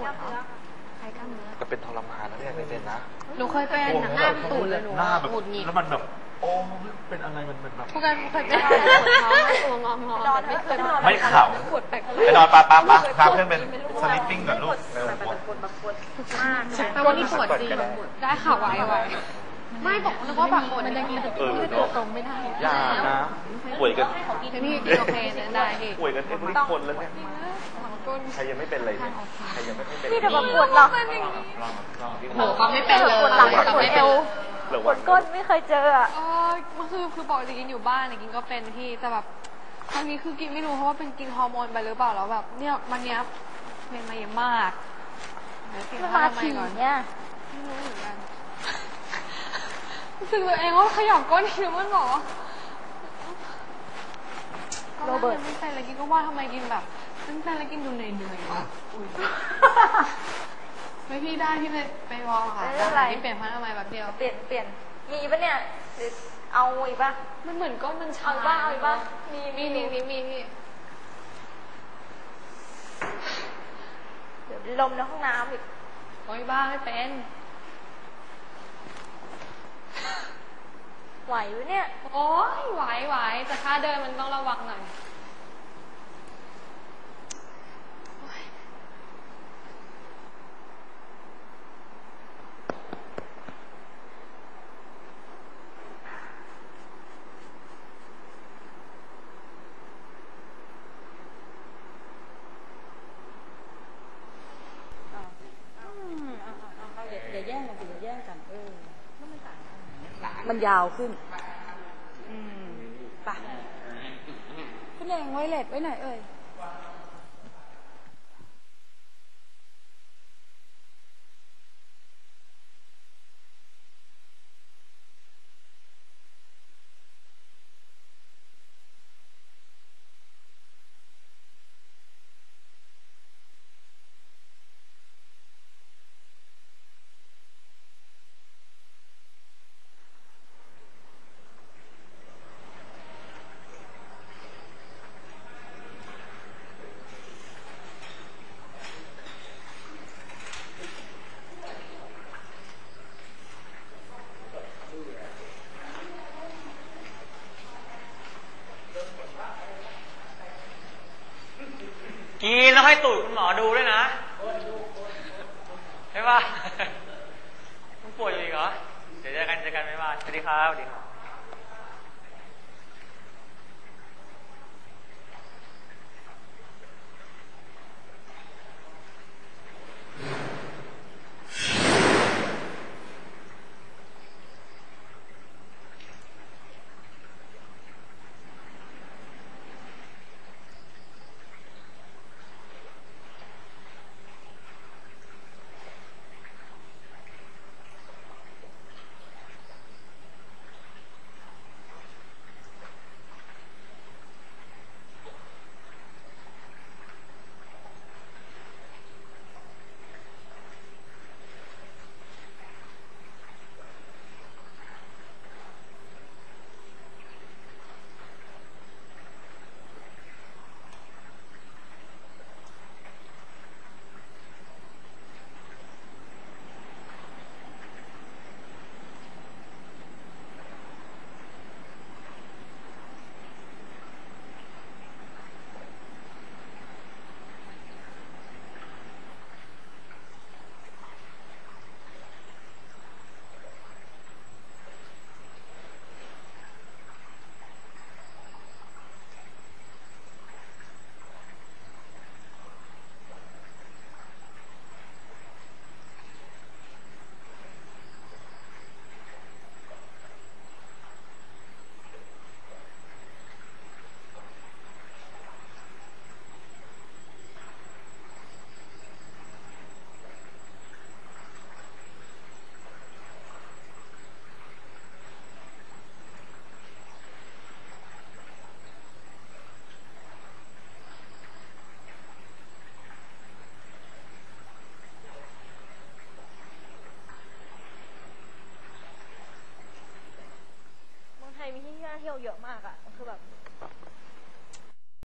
ปวดเหรอคลายกล้ามเนื้อก็เป็นทรมานนะเนี่ยไม่เป็นนะ หนูเคยเป็นหน้าเป็นตูดเลยหนูหน้าแบบหงุดหงิดแล้วมันแบบโอ้เป็นอะไรมันมันแบบพวกกันเคยเป็นปวดท้องตัวงองอแบบไม่เคยไม่เข่าปวดแปลกไปนอนปะปะปะพาเพื่อนเป็นสลิปปิ้งก่อนลูกเร็วปวดแปลว่านี่ปวดจริงได้ข่าวไว้ไว้ ไม่บอกนึกว่าแบบปวดมันจะกินเออตัวเนาะตรงไม่ได้ยากนะป่วยกันแต่พี่กินโอเคนะได้พี่ป่วยกันเอฟทุกคนแล้วเนี่ยใครยังไม่เป็นเลยเนี่ยใครยังไม่เป็นนี่แต่แบบปวดหรอลองลองลองที่โหก็ไม่เป็นเลยปวดหลังปวดเอวเหลือปวัวนดก้นไม่เคยเจออะเออมันคือคือปกติกินอยู่บ้านเนี่ยกินก็เป็นพี่แต่แบบครั้งนี้คือกินไม่รู้เพราะว่าเป็นกินฮอร์โมนไปหรือเปล่าแล้วแบบเนี่ยมันเนี้ยเป็นมาเยอะมากเดี๋ยวเสียมันค่ามาทำไมถี่ก่อนเนี่ยไม่รู้เหมือนกัน รู้สึกตัวเองว่าขยับก้นทีมันบอกว่าโรเบิร์ตไม่เป็นเลยกินก็ว่าทำไมกินแบบไม่เป็นแล้วกินดูเหนื่อยๆอะอุ้ยไม่พี่ได้พี่ไปไปวอลค่ะไม่เป็นไรที่เปลี่ยนพันทำไมยแบบเดียว เปลี่ยนเปลี่ยน มีปะเนี่ยหรือเอาอีกปะมันเหมือนก้นมันชาเอาอีกปะเอาอีกปะมีมีมีมีมีพี่เดี๋ยวลมในห้องน้ำอีกโอ้ยบ้าไม่เป็น ไหวไหมเนี่ย โอ้ยไหวไหวแต่ค่าเดินมันต้องระวังหน่อย อย่าแย่งกันสิอย่าแย่งกัน เออ มันยาวขึ้น อืมไปะคุณเองไว้เล็ดไว้ไหนเอ่ย ให้ตูดคุณหมอดูด้วยนะใช่ป่ะคุณป่วยอยู่อีกเหรอ เดี๋ยวเจอกันเจอกันไม่ว่าสวัสดีครับสวัสดีครับ เยอะมากอะคือแบบ